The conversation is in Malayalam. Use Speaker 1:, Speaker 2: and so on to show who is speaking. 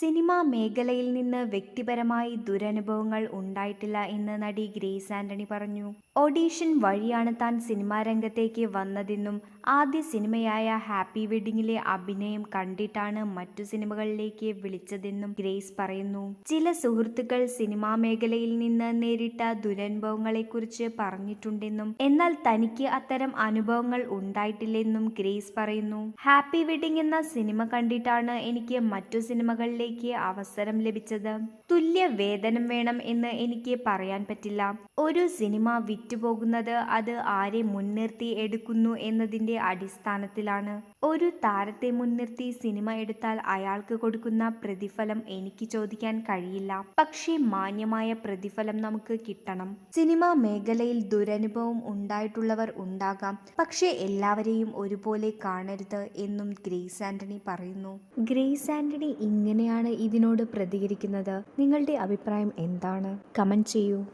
Speaker 1: സിനിമാ മേഖലയിൽ നിന്ന് വ്യക്തിപരമായി ദുരനുഭവങ്ങൾ ഉണ്ടായിട്ടില്ല എന്ന് നടി ഗ്രേസ് ആന്റണി പറഞ്ഞു. ഓഡീഷൻ വഴിയാണ് താൻ സിനിമാ രംഗത്തേക്ക് വന്നതെന്നും ആദ്യ സിനിമയായ ഹാപ്പി വെഡിങ്ങിലെ അഭിനയം കണ്ടിട്ടാണ് മറ്റു സിനിമകളിലേക്ക് വിളിച്ചതെന്നും ഗ്രേസ് പറയുന്നു. ചില സുഹൃത്തുക്കൾ സിനിമാ മേഖലയിൽ നിന്ന് നേരിട്ട ദുരനുഭവങ്ങളെക്കുറിച്ച് പറഞ്ഞിട്ടുണ്ടെന്നും എന്നാൽ തനിക്ക് അത്തരം അനുഭവങ്ങൾ ഉണ്ടായിട്ടില്ലെന്നും ഗ്രേസ് പറയുന്നു. ഹാപ്പി വെഡിങ് എന്ന സിനിമ കണ്ടിട്ടാണ് എനിക്ക് മറ്റു സിനിമകളിലേക്ക് അവസരം ലഭിച്ചത്. തുല്യ വേതനം വേണം എന്ന് എനിക്ക് പറയാൻ പറ്റില്ല. ഒരു സിനിമ വിറ്റുപോകുന്നത് അത് ആരെ മുൻനിർത്തി എടുക്കുന്നു എന്നതിന്റെ അടിസ്ഥാനത്തിലാണ്. ഒരു താരത്തെ മുൻനിർത്തി സിനിമ എടുത്താൽ അയാൾക്ക് കൊടുക്കുന്ന പ്രതിഫലം എനിക്ക് ചോദിക്കാൻ കഴിയില്ല. പക്ഷേ മാന്യമായ പ്രതിഫലം നമുക്ക് കിട്ടണം. സിനിമാ മേഖലയിൽ ദുരനുഭവം ഉണ്ടായിട്ടുള്ളവർ ഉണ്ടാകാം. പക്ഷേ എല്ലാവരെയും ഒരുപോലെ കാണരുത് എന്നും ഗ്രേസ് ആന്റണി പറയുന്നു. ഗ്രേസ് ആന്റണി ഇങ്ങനെയാണ് ഇതിനോട് പ്രതികരിക്കുന്നത്. നിങ്ങളുടെ അഭിപ്രായം എന്താണ്? കമന്റ് ചെയ്യൂ.